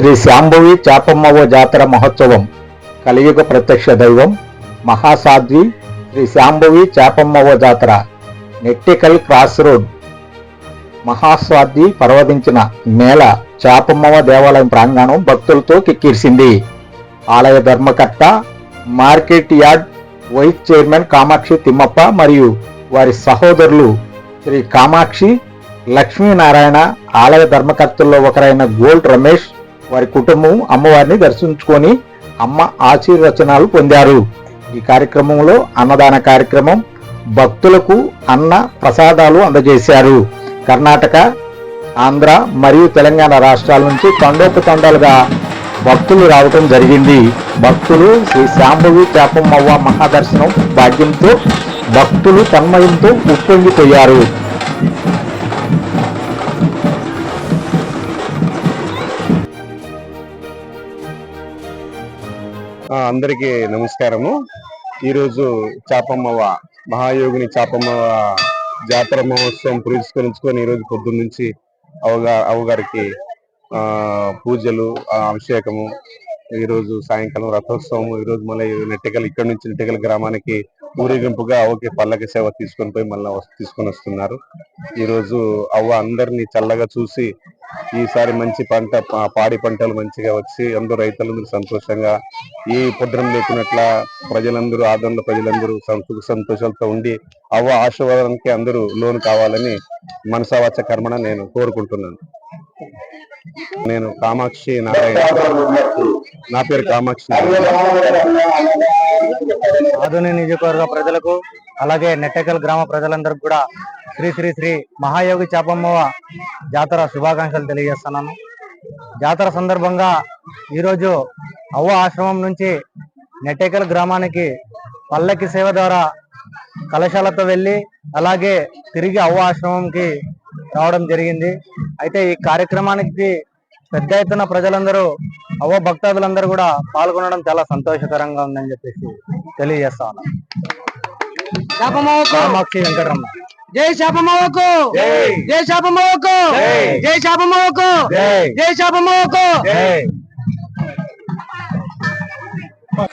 శ్రీ శాంభవి చాపమ్మవ జాతర మహోత్సవం కలియుగ ప్రత్యక్ష దైవం మహాసాధ్వి శ్రీ శాంభవి చాపమ్మవ జాతర నెట్టికల్ క్రాస్ రోడ్. మహాస్వాద్వి పర్వదించిన మేళ చాపమ్మవ దేవాలయం ప్రాంగణం భక్తులతో కిక్కిరిసింది. ఆలయ ధర్మకర్త market yard vice chairman Kamakshi Thimmappa మరియు వారి సహోదరులు శ్రీ కామాక్షి లక్ష్మీనారాయణ ఆలయ ధర్మకర్తల్లో ఒకరైన గోల్డ్ రమేష్ వారి కుటుంబం అమ్మవారిని దర్శించుకొని అమ్మ ఆశీర్వచనాలు పొందారు. ఈ కార్యక్రమంలో అన్నదాన కార్యక్రమం భక్తులకు అన్న ప్రసాదాలు అందజేశారు. కర్ణాటక ఆంధ్ర మరియు తెలంగాణ రాష్ట్రాల నుంచి తండోపతండాలుగా భక్తులు రావటం జరిగింది. భక్తులు శ్రీ శాంభవి చేపమ్మవ్వ మహాదర్శనం భాగ్యంతో భక్తులు తన్మయంతో ఉప్పొంగిపోయారు. అందరికీ నమస్కారము. ఈరోజు చాపమ్మవ మహాయోగిని చాపమ్మవ జాతర మహోత్సవం పురస్కరించుకొని ఈరోజు పొద్దున్న నుంచి అవగా అవగారికి ఆ పూజలు అభిషేకము ఈరోజు సాయంకాలం రథోత్సవం ఈరోజు మళ్ళీ నెట్టెకల్ ఇక్కడ నుంచి నెట్టెకల్ గ్రామానికి ఊరేగింపుగా అవకి పల్లకి సేవ తీసుకొని పోయి మళ్ళీ తీసుకొని వస్తున్నారు. ఈరోజు అవ్వ అందరినీ చల్లగా చూసి ఈసారి మంచి పంట పాడి పంటలు మంచిగా వచ్చి అందరూ రైతులందరూ సంతోషంగా ఈ పుద్రం లేకున్నట్ల ప్రజలందరూ ఆదరణ ప్రజలందరూ సం- సుఖ సంతోషాలతో ఉండి అవ్వ ఆశీర్వాదానికి అందరూ లోన్ కావాలని మనసావాచ కర్మణ నేను కోరుకుంటున్నాను. నేను కామాక్షి నారాయణ. నా పేరు కామాక్షి ఆధునిక నియోజకవర్గ ప్రజలకు అలాగే నెట్టకల్ గ్రామ ప్రజలందరికీ కూడా శ్రీ శ్రీ శ్రీ మహాయోగి చాపమ్మవ జాతర శుభాకాంక్షలు తెలియజేస్తున్నాను. జాతర సందర్భంగా ఈరోజు అవ్వ ఆశ్రమం నుంచి నెట్టేకల్ గ్రామానికి పల్లకి సేవ ద్వారా కలశాలతో వెళ్ళి అలాగే తిరిగి అవ్వ ఆశ్రమంకి రావడం జరిగింది. అయితే ఈ కార్యక్రమానికి పెద్ద ఎత్తున ప్రజలందరూ అవ్వ భక్తాదులందరూ కూడా పాల్గొనడం చాలా సంతోషకరంగా ఉందని చెప్పేసి తెలియజేస్తా కామాక్షి వెంకటరమణ. జై శాపమ్మకు జై. జై శాపమ్మకు జై. జై. జై! Bye.